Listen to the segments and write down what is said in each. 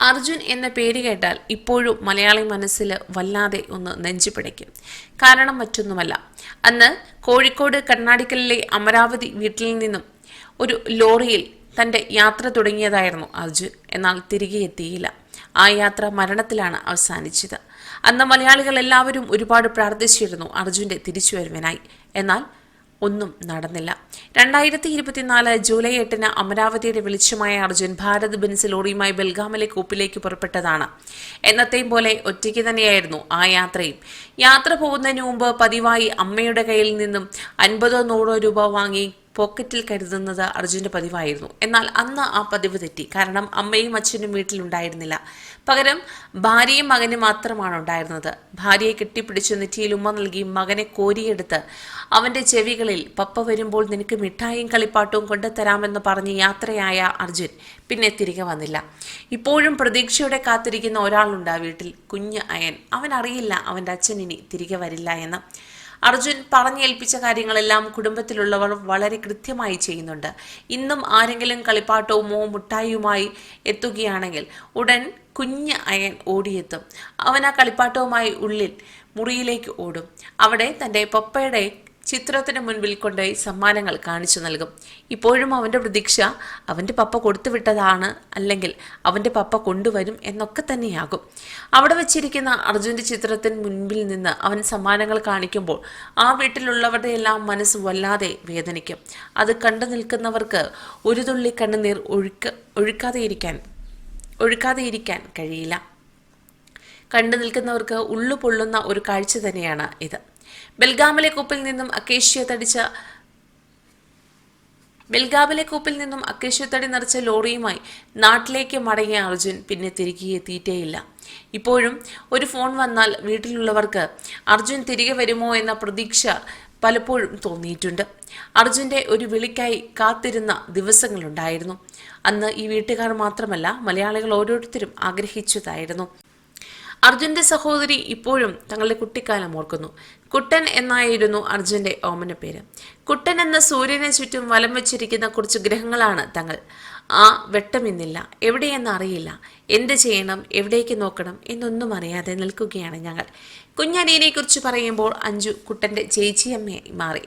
അർജുൻ എന്ന പേര് കേട്ടാൽ ഇപ്പോഴും മലയാളി മനസ്സിൽ വല്ലാതെ ഒന്ന് നെഞ്ചു പിടയ്ക്കും. കാരണം മറ്റൊന്നുമല്ല. അന്ന് കോഴിക്കോട് കർണാടകയിലെ അമരാവതി വീട്ടിൽ നിന്നും ഒരു ലോറിയിൽ തന്റെ യാത്ര തുടങ്ങിയതായിരുന്നു അർജുൻ. എന്നാൽ തിരികെ എത്തിയില്ല. ആ യാത്ര മരണത്തിലാണ് അവസാനിച്ചത്. അന്ന് മലയാളികൾ എല്ലാവരും ഒരുപാട് പ്രാർത്ഥിച്ചിരുന്നു അർജുന്റെ തിരിച്ചുവരവിനായി. എന്നാൽ ഒന്നും നടന്നില്ല. രണ്ടായിരത്തി ഇരുപത്തിനാല് ജൂലൈ എട്ടിന് അമരാവതിയുടെ വെളിച്ചമായ അർജുൻ ഭാരത് ബെൻസ് ലോറിയുമായി ബൽഗാമിലെ കൂപ്പിലേക്ക് പുറപ്പെട്ടതാണ്. എന്നത്തെയും പോലെ ഒറ്റയ്ക്ക് തന്നെയായിരുന്നു ആ യാത്രയും. യാത്ര പോകുന്നതിന് മുമ്പ് പതിവായി അമ്മയുടെ കയ്യിൽ നിന്നും അൻപതോ നൂറോ രൂപ വാങ്ങി പോക്കറ്റിൽ കരുതുന്നത് അർജുന്റെ പതിവായിരുന്നു. എന്നാൽ അന്ന് ആ പതിവ് തെറ്റി. കാരണം അമ്മയും അച്ഛനും വീട്ടിലുണ്ടായിരുന്നില്ല. പകരം ഭാര്യയും മകനും മാത്രമാണ് ഉണ്ടായിരുന്നത്. ഭാര്യയെ കെട്ടിപ്പിടിച്ച് നെറ്റിയിൽ ഉമ്മ നൽകി മകനെ കോരിയെടുത്ത് അവന്റെ ചെവികളിൽ പപ്പ വരുമ്പോൾ നിനക്ക് മിഠായും കളിപ്പാട്ടവും കൊണ്ടുതരാമെന്ന് പറഞ്ഞ് യാത്രയായ അർജുൻ പിന്നെ തിരികെ വന്നില്ല. ഇപ്പോഴും പ്രതീക്ഷയോടെ കാത്തിരിക്കുന്ന ഒരാളുണ്ട് ആ വീട്ടിൽ. കുഞ്ഞ് അയൻ. അവൻ അറിയില്ല അവന്റെ അച്ഛൻ ഇനി തിരികെ വരില്ല എന്ന്. അർജുൻ പറഞ്ഞേൽപ്പിച്ച കാര്യങ്ങളെല്ലാം കുടുംബത്തിലുള്ളവർ വളരെ കൃത്യമായി ചെയ്യുന്നുണ്ട്. ഇന്നും ആരെങ്കിലും കളിപ്പാട്ടവുമോ മുട്ടായിയുമായി എത്തുകയാണെങ്കിൽ ഉടൻ കുഞ്ഞ് അയൻ ഓടിയെത്തും. അവൻ ആ കളിപ്പാട്ടവുമായി ഉള്ളിൽ മുറിയിലേക്ക് ഓടും. അവിടെ തന്റെ പപ്പയുടെ ചിത്രത്തിന് മുൻപിൽ കൊണ്ടുപോയി സമ്മാനങ്ങൾ കാണിച്ചു നൽകും. ഇപ്പോഴും അവന്റെ പ്രതീക്ഷ അവന്റെ പപ്പ കൊടുത്തുവിട്ടതാണ് അല്ലെങ്കിൽ അവന്റെ പപ്പ കൊണ്ടുവരും എന്നൊക്കെ തന്നെയാകും. അവിടെ വെച്ചിരിക്കുന്ന അർജുന്റെ ചിത്രത്തിന് മുൻപിൽ നിന്ന് അവൻ സമ്മാനങ്ങൾ കാണിക്കുമ്പോൾ ആ വീട്ടിലുള്ളവരുടെ എല്ലാം മനസ്സ് വല്ലാതെ വേദനിക്കും. അത് കണ്ടു നിൽക്കുന്നവർക്ക് ഒരു തുള്ളി കണ്ണുനീർ ഒഴുക്ക ഒഴുക്കാതെ ഇരിക്കാൻ ഒഴുക്കാതെ ഇരിക്കാൻ കഴിയില്ല. കണ്ടു നിൽക്കുന്നവർക്ക് ഉള്ളു പൊള്ളുന്ന ഒരു കാഴ്ച തന്നെയാണ് ഇത്. ബെൽഗാമിലെ കൂപ്പിൽ നിന്നും അക്കേഷ്യ തടിച്ച ബെൽഗാമിലെ കൂപ്പിൽ നിന്നും അക്കേഷ്യത്തടി നിറച്ച ലോറിയുമായി നാട്ടിലേക്ക് മടങ്ങിയ അർജുൻ പിന്നെ തിരികെ എത്തിയിട്ടേയില്ല. ഇപ്പോഴും ഒരു ഫോൺ വന്നാൽ വീട്ടിലുള്ളവർക്ക് അർജുൻ തിരികെ വരുമോ എന്ന പ്രതീക്ഷ പലപ്പോഴും തോന്നിയിട്ടുണ്ട്. അർജുന്റെ ഒരു വിളിക്കായി കാത്തിരുന്ന ദിവസങ്ങളുണ്ടായിരുന്നു. അന്ന് ഈ വീട്ടുകാർ മാത്രമല്ല മലയാളികൾ ഓരോരുത്തരും ആഗ്രഹിച്ചതായിരുന്നു. അർജുന്റെ സഹോദരി ഇപ്പോഴും തങ്ങളുടെ കുട്ടിക്കാലം ഓർക്കുന്നു. കുട്ടൻ എന്നായിരുന്നു അർജുന്റെ ഓമന പേര്. കുട്ടൻ എന്ന സൂര്യനെ ചുറ്റും വലം വെച്ചിരിക്കുന്ന കുറച്ച് ഗ്രഹങ്ങളാണ് തങ്ങൾ. ആ വെട്ടമിന്നില്ല എവിടെയെന്ന് അറിയില്ല. എന്ത് ചെയ്യണം? എവിടേക്ക് നോക്കണം? എന്നൊന്നും അറിയാതെ നിൽക്കുകയാണ് ഞങ്ങൾ. കുഞ്ഞനീനെ കുറിച്ച് പറയുമ്പോൾ അഞ്ചു കുട്ടന്റെ ചേച്ചിയമ്മയായി മാറി.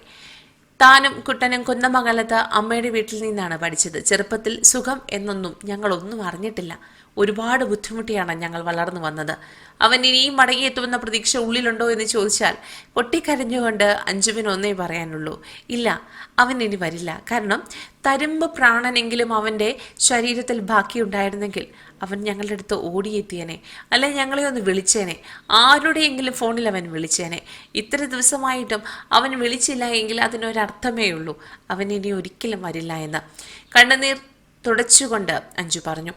താനും കുട്ടനും കുന്നമംഗലത്ത് അമ്മയുടെ വീട്ടിൽ നിന്നാണ് പഠിച്ചത്. ചെറുപ്പത്തിൽ സുഖം എന്നൊന്നും ഞങ്ങളൊന്നും അറിഞ്ഞിട്ടില്ല. ഒരുപാട് ബുദ്ധിമുട്ടിയാണ് ഞങ്ങൾ വളർന്നു വന്നത്. അവൻ ഇനിയും മടങ്ങിയെത്തുമെന്ന പ്രതീക്ഷ ഉള്ളിലുണ്ടോ എന്ന് ചോദിച്ചാൽ പൊട്ടിക്കരഞ്ഞുകൊണ്ട് അഞ്ജുവിന് ഒന്നേ പറയാനുള്ളൂ. ഇല്ല അവൻ ഇനി വരില്ല. കാരണം തരുമ്പ് പ്രാണനെങ്കിലും അവന്റെ ശരീരത്തിൽ ബാക്കിയുണ്ടായിരുന്നെങ്കിൽ അവൻ ഞങ്ങളുടെ അടുത്ത് ഓടിയെത്തിയനെ. അല്ലെ ഞങ്ങളെ ഒന്ന് വിളിച്ചേനെ. ആരുടെയെങ്കിലും ഫോണിൽ അവൻ വിളിച്ചേനെ. ഇത്ര ദിവസമായിട്ടും അവൻ വിളിച്ചില്ല എങ്കിൽ അതിനൊരർത്ഥമേ ഉള്ളൂ. അവൻ ഇനി ഒരിക്കലും വരില്ല എന്ന്. കണ്ണുനീർ തുടച്ചുകൊണ്ട് അഞ്ജു പറഞ്ഞു.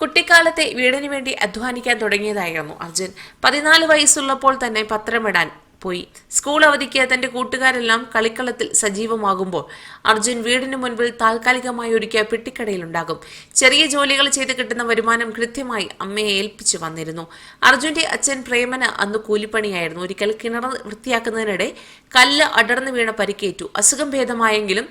കുട്ടിക്കാലത്തെ വീടിന് വേണ്ടി അധ്വാനിക്കാൻ തുടങ്ങിയതായിരുന്നു അർജുൻ. പതിനാല് വയസ്സുള്ളപ്പോൾ തന്നെ പത്രമിടാൻ പോയി. സ്കൂൾ അവധിക്ക് തന്റെ കൂട്ടുകാരെല്ലാം കളിക്കളത്തിൽ സജീവമാകുമ്പോൾ അർജുൻ വീടിന് മുൻപിൽ താൽക്കാലികമായി ഒരുക്കിയ പെട്ടിക്കടയിലുണ്ടാകും. ചെറിയ ജോലികൾ ചെയ്ത് കിട്ടുന്ന വരുമാനം കൃത്യമായി അമ്മയെ ഏൽപ്പിച്ചു വന്നിരുന്നു. അർജുന്റെ അച്ഛൻ പ്രേമന് അന്ന് കൂലിപ്പണിയായിരുന്നു. ഒരിക്കൽ കിണർ വൃത്തിയാക്കുന്നതിനിടെ കല്ല് അടർന്നു വീണ പരിക്കേറ്റു. അസുഖം ഭേദമായെങ്കിലും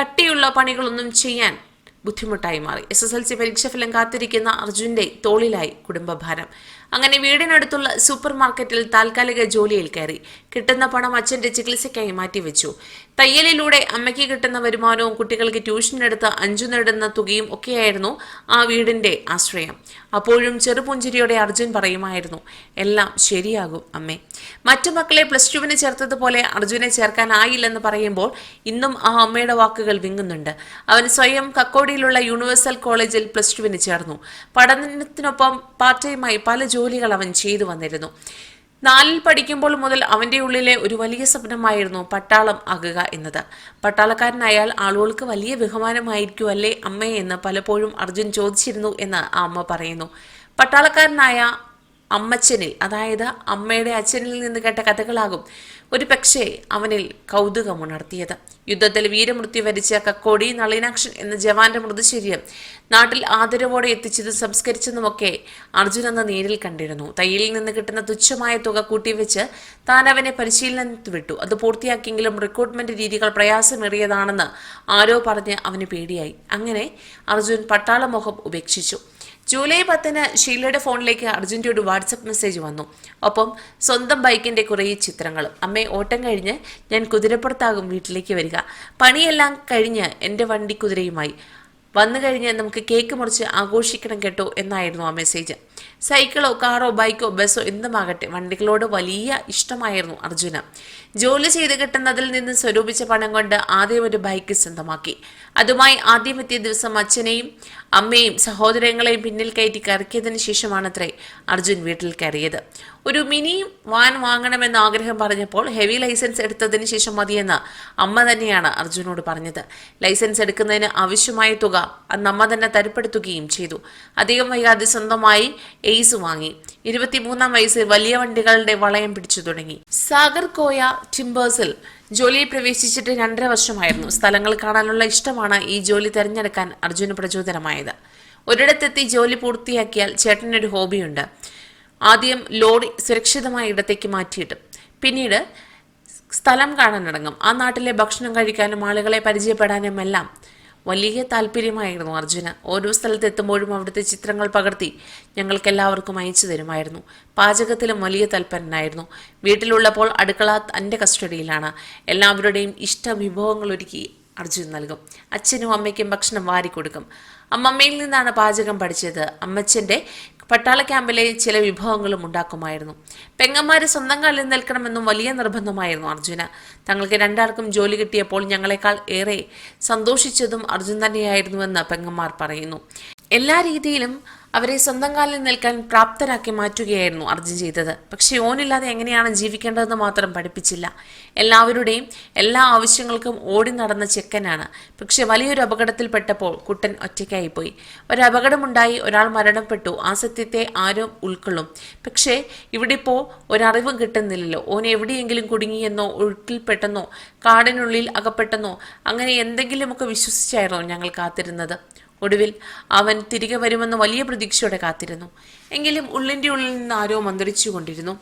കട്ടിയുള്ള പണികളൊന്നും ചെയ്യാൻ ബുദ്ധിമുട്ടായി മാറി. എസ് എസ് എൽ സി പരീക്ഷാഫലം കാത്തിരിക്കുന്ന അർജുന്റെ തോളിലായി കുടുംബഭാരം. അങ്ങനെ വീടിനടുത്തുള്ള സൂപ്പർ മാർക്കറ്റിൽ താൽക്കാലിക ജോലിയിൽ കയറി. കിട്ടുന്ന പണം അച്ഛന്റെ ചികിത്സയ്ക്കായി മാറ്റിവെച്ചു. തയ്യലിലൂടെ അമ്മയ്ക്ക് കിട്ടുന്ന വരുമാനവും കുട്ടികൾക്ക് ട്യൂഷൻ എടുത്ത് അഞ്ചു നേടുന്ന തുകയും ഒക്കെയായിരുന്നു ആ വീടിന്റെ ആശ്രയം. അപ്പോഴും ചെറുപുഞ്ചിരിയോടെ അർജുൻ പറയുമായിരുന്നു എല്ലാം ശരിയാകും അമ്മേ. മറ്റു മക്കളെ പ്ലസ് ടുവിന് ചേർത്തതുപോലെ അർജുനെ ചേർക്കാനായില്ലെന്ന് പറയുമ്പോൾ ഇന്നും ആ അമ്മയുടെ വാക്കുകൾ വിങ്ങുന്നുണ്ട്. അവൻ സ്വയം കക്കോടിയിലുള്ള യൂണിവേഴ്സൽ കോളേജിൽ പ്ലസ് ടുവിന് ചേർന്നു. പഠനത്തിനൊപ്പം പാർട്ട് ടൈമായി പല ജോലികൾ അവൻ ചെയ്തു വന്നിരുന്നു. നാലിൽ പഠിക്കുമ്പോൾ മുതൽ അവന്റെ ഉള്ളിലെ ഒരു വലിയ സ്വപ്നമായിരുന്നു പട്ടാളം ആകുക എന്നത്. പട്ടാളക്കാരനായാൽ ആളുകൾക്ക് വലിയ ബഹുമാനമായിരിക്കും അല്ലേ അമ്മേ എന്ന് പലപ്പോഴും അർജുൻ ചോദിച്ചിരുന്നു എന്ന് ആ അമ്മ പറയുന്നു. പട്ടാളക്കാരനായ അമ്മച്ചനിൽ അതായത് അമ്മയുടെ അച്ഛനിൽ നിന്ന് കേട്ട കഥകളാകും. ഒരു പക്ഷേ അവനിൽ കൗതുകമുണർത്തിയത് യുദ്ധത്തിൽ വീരമൃത്യു വരിച്ച കക്കോടി നളിനാക്ഷൻ എന്ന ജവാന്റെ മൃതശരീരം നാട്ടിൽ ആദരവോടെ എത്തിച്ചത് സംസ്കരിച്ചതുമൊക്കെ അർജുൻ നേരിൽ കണ്ടിരുന്നു. തയ്യിൽ നിന്ന് കിട്ടുന്ന തുച്ഛമായ തുക കൂട്ടിവെച്ച് താൻ അവനെ പരിശീലനത്തിൽ വിട്ടു അത് പൂർത്തിയാക്കിയെങ്കിലും റിക്രൂട്ട്മെന്റ് രീതികൾ പ്രയാസമേറിയതാണെന്ന് ആരോ പറഞ്ഞ് അവന് പേടിയായി. അങ്ങനെ അർജുൻ പട്ടാളമുഖം ഉപേക്ഷിച്ചു. ജൂലൈ പത്തിന് ഷീലയുടെ ഫോണിലേക്ക് അർജുന്റെ ഒരു വാട്സപ്പ് മെസ്സേജ് വന്നു. ഒപ്പം സ്വന്തം ബൈക്കിന്റെ കുറേ ചിത്രങ്ങളും. അമ്മേ ഓട്ടം കഴിഞ്ഞ് ഞാൻ കുതിരപ്പുറത്താകും വീട്ടിലേക്ക് വരിക. പണിയെല്ലാം കഴിഞ്ഞ് എന്റെ വണ്ടി കുതിരയുമായി. വന്നു കഴിഞ്ഞ് നമുക്ക് കേക്ക് മുറിച്ച് ആഘോഷിക്കണം കേട്ടോ എന്നായിരുന്നു ആ മെസ്സേജ്. സൈക്കിളോ കാറോ ബൈക്കോ ബസ്സോ എന്തുമാകട്ടെ വണ്ടികളോട് വലിയ ഇഷ്ടമായിരുന്നു അർജുന. ജോലി ചെയ്ത് കിട്ടുന്നതിൽ നിന്ന് സ്വരൂപിച്ച പണം കൊണ്ട് ആദ്യം ഒരു ബൈക്ക് സ്വന്തമാക്കി. അതുമായി ആദ്യം എത്തിയ ദിവസം അച്ഛനെയും അമ്മയും സഹോദരങ്ങളെയും പിന്നിൽ കയറ്റി കറക്കിയതിന് ശേഷമാണത്രേ അർജുൻ വീട്ടിൽ കയറിയത്. ഒരു മിനി വാൻ വാങ്ങണമെന്ന ആഗ്രഹം പറഞ്ഞപ്പോൾ ഹെവി ലൈസൻസ് എടുത്തതിന് ശേഷം മതിയെന്ന് അമ്മ തന്നെയാണ് അർജുനോട് പറഞ്ഞത്. ലൈസൻസ് എടുക്കുന്നതിന് ആവശ്യമായ തുക അന്ന് അമ്മ തന്നെ തരപ്പെടുത്തുകയും ചെയ്തു. അധികം വൈകാതെ സ്വന്തമായി എയ്സ് വാങ്ങി. ഇരുപത്തിമൂന്നാം വയസ്സിൽ വലിയ വണ്ടികളുടെ വളയം പിടിച്ചു തുടങ്ങി. സാഗർ കോയ ടിംബേഴ്സിൽ ജോലിയിൽ പ്രവേശിച്ചിട്ട് രണ്ടര വർഷമായിരുന്നു. സ്ഥലങ്ങൾ കാണാനുള്ള ഇഷ്ടമാണ് ഈ ജോലി തിരഞ്ഞെടുക്കാൻ അർജുന് പ്രചോദനമായത്. ഒരിടത്തെത്തി ജോലി പൂർത്തിയാക്കിയാൽ ചേട്ടനൊരു ഹോബിയുണ്ട്. ആദ്യം ലോറി സുരക്ഷിതമായ ഇടത്തേക്ക് മാറ്റിയിട്ട്. പിന്നീട് സ്ഥലം കാണാനടങ്ങും ആ നാട്ടിലെ ഭക്ഷണം കഴിക്കാനും ആളുകളെ പരിചയപ്പെടാനും എല്ലാം വലിയ താല്പര്യമായിരുന്നു അർജുന. ഓരോ സ്ഥലത്തെത്തുമ്പോഴും അവിടുത്തെ ചിത്രങ്ങൾ പകർത്തി ഞങ്ങൾക്കെല്ലാവർക്കും അയച്ചു തരുമായിരുന്നു. പാചകത്തിലും വലിയ തൽപരനായിരുന്നു. വീട്ടിലുള്ളപ്പോൾ അടുക്കള തന്റെ കസ്റ്റഡിയിലാണ്. എല്ലാവരുടെയും ഇഷ്ട വിഭവങ്ങൾ ഒരുക്കി അർജുൻ നൽകും. അച്ഛനും അമ്മയ്ക്കും ഭക്ഷണം വാരിക്കൊടുക്കും. അമ്മമ്മയിൽ നിന്നാണ് പാചകം പഠിച്ചത്. അമ്മച്ചന്റെ പട്ടാള ക്യാമ്പിലെ ചില വിഭവങ്ങളും ഉണ്ടാക്കുമായിരുന്നു. പെങ്ങന്മാര് സ്വന്തം കാലിൽ നിൽക്കണമെന്നും വലിയ നിർബന്ധമായിരുന്നു അർജുന. തങ്ങൾക്ക് രണ്ടാൾക്കും ജോലി കിട്ടിയപ്പോൾ ഞങ്ങളെക്കാൾ ഏറെ സന്തോഷിച്ചതും അർജുൻ തന്നെയായിരുന്നുവെന്ന് പെങ്ങന്മാർ പറയുന്നു. എല്ലാ രീതിയിലും അവരെ സ്വന്തം കാലിൽ നിൽക്കാൻ പ്രാപ്തരാക്കി മാറ്റുകയായിരുന്നു അർജുൻ ചെയ്തത്. പക്ഷേ ഓനില്ലാതെ എങ്ങനെയാണ് ജീവിക്കേണ്ടതെന്ന് മാത്രം പഠിപ്പിച്ചില്ല. എല്ലാവരുടെയും എല്ലാ ആവശ്യങ്ങൾക്കും ഓടി നടന്ന ചെക്കനാണ്. പക്ഷെ വലിയൊരു അപകടത്തിൽപ്പെട്ടപ്പോൾ കുട്ടൻ ഒറ്റയ്ക്കായിപ്പോയി. ഒരു അപകടമുണ്ടായി ഒരാൾ മരണപ്പെട്ടു. ആ സത്യത്തെ ആരും ഉൾക്കൊള്ളും. പക്ഷേ ഇവിടെ ഇപ്പോൾ ഒരറിവും കിട്ടുന്നില്ലല്ലോ. ഓൻ എവിടെയെങ്കിലും കുടുങ്ങിയെന്നോ ഒഴുക്കിൽപ്പെട്ടെന്നോ കാടിനുള്ളിൽ അകപ്പെട്ടെന്നോ അങ്ങനെ എന്തെങ്കിലുമൊക്കെ വിശ്വസിച്ചായിരുന്നോ ഞങ്ങൾ കാത്തിരുന്നത്. ഒടുവിൽ അവൻ തിരികെ വരുമെന്ന് വലിയ പ്രതീക്ഷയോടെ കാത്തിരുന്നു. എങ്കിലും ഉള്ളിന്റെ ഉള്ളിൽ നിന്ന് ആരോ മന്ത്രിച്ചുകൊണ്ടിരുന്നു.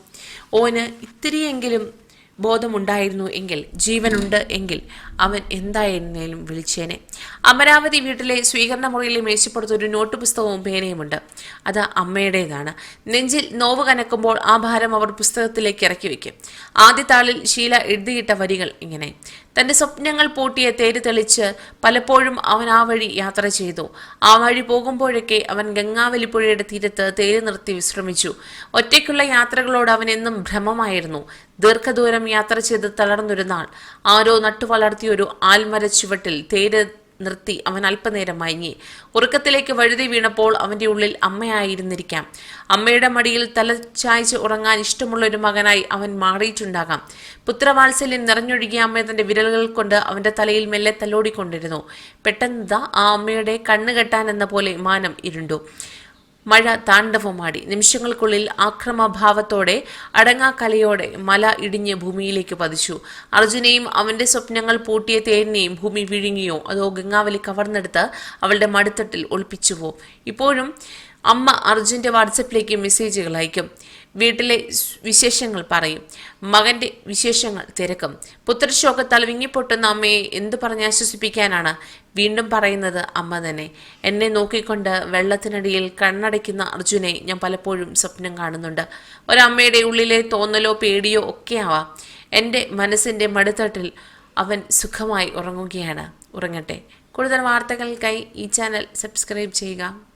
ഓന് ഇത്തിരിയെങ്കിലും ബോധമുണ്ടായിരുന്നു എങ്കിൽ ജീവനുണ്ട് എങ്കിൽ അവൻ എന്തായിരുന്നേലും വിളിച്ചേനെ. അമരാവതി വീട്ടിലെ സ്വീകരണ മുറിയിലെ മേശപ്പുറത്ത് ഒരു നോട്ട് പുസ്തകവും പേനയുമുണ്ട്. അത് അമ്മയുടേതാണ്. നെഞ്ചിൽ നോവ് കനക്കുമ്പോൾ ആ ഭാരം അവർ പുസ്തകത്തിലേക്ക് ഇറക്കി വയ്ക്കും. ആദ്യ താളിൽ ശീല എഴുതിയിട്ട വരികൾ ഇങ്ങനെ. തന്റെ സ്വപ്നങ്ങൾ പൂട്ടിയ തേര് തെളിച്ച് പലപ്പോഴും അവൻ ആ വഴി യാത്ര ചെയ്തു. ആ വഴി പോകുമ്പോഴൊക്കെ അവൻ ഗംഗാവലിപ്പുഴയുടെ തീരത്ത് തേര് നിർത്തി വിശ്രമിച്ചു. ഒറ്റയ്ക്കുള്ള യാത്രകളോട് അവൻ എന്നും ഭ്രമമായിരുന്നു. ദീർഘദൂരം യാത്ര ചെയ്ത് തളർന്നൊരു നാൾ. ആരോ നട്ടുവളർത്തിയൊരു ആൽമര ചുവട്ടിൽ തേര് നിർത്തി അവൻ അല്പനേരം മയങ്ങി. ഉറക്കത്തിലേക്ക് വഴുതി വീണപ്പോൾ അവന്റെ ഉള്ളിൽ അമ്മയായിരുന്നിരിക്കാം. അമ്മയുടെ മടിയിൽ തല ചായ്ച്ച് ഉറങ്ങാൻ ഇഷ്ടമുള്ള ഒരു മകനായി അവൻ മാറിയിട്ടുണ്ടാകാം. പുത്രവാത്സല്യം നിറഞ്ഞൊഴുകിയ അമ്മ തന്റെ വിരലുകൾ കൊണ്ട് അവന്റെ തലയിൽ മെല്ലെ തലോടിക്കൊണ്ടിരുന്നു. പെട്ടെന്ന് ആ അമ്മയുടെ കണ്ണുകെട്ടാൻ എന്ന പോലെ മാനം ഇരുണ്ടു. മഴ താണ്ഡവമാടി. നിമിഷങ്ങൾക്കുള്ളിൽ ആക്രമഭാവത്തോടെ അടങ്ങാക്കലയോടെ മല ഇടിഞ്ഞ് ഭൂമിയിലേക്ക് പതിച്ചു. അർജുനെയും അവന്റെ സ്വപ്നങ്ങൾ പൂട്ടിയ തേരിനെയും ഭൂമി വിഴുങ്ങിയോ? അതോ ഗംഗാവലി കവർന്നെടുത്ത് അവളുടെ മടുത്തട്ടിൽ ഒളിപ്പിച്ചുവോ? ഇപ്പോഴും അമ്മ അർജുന്റെ വാട്സപ്പിലേക്ക് മെസ്സേജുകൾ അയക്കും. വീട്ടിലെ വിശേഷങ്ങൾ പറയും. മകന്റെ വിശേഷങ്ങൾ തിരക്കും. പുത്രശോകത്താൽ വിങ്ങിപ്പൊട്ടുന്ന അമ്മയെ എന്തു പറഞ്ഞ് ആശ്വസിപ്പിക്കാനാണ് വീണ്ടും പറയുന്നത് അമ്മ തന്നെ. എന്നെ നോക്കിക്കൊണ്ട് വെള്ളത്തിനടിയിൽ കണ്ണടയ്ക്കുന്ന അർജുനെ ഞാൻ പലപ്പോഴും സ്വപ്നം കാണുന്നുണ്ട്. ഒരമ്മയുടെ ഉള്ളിലെ തോന്നലോ പേടിയോ ഒക്കെ ആവാം. എന്റെ മനസ്സിന്റെ മടുത്തട്ടിൽ അവൻ സുഖമായി ഉറങ്ങുകയാണ്. ഉറങ്ങട്ടെ. കൂടുതൽ വാർത്തകൾക്കായി ഈ ചാനൽ സബ്സ്ക്രൈബ് ചെയ്യുക.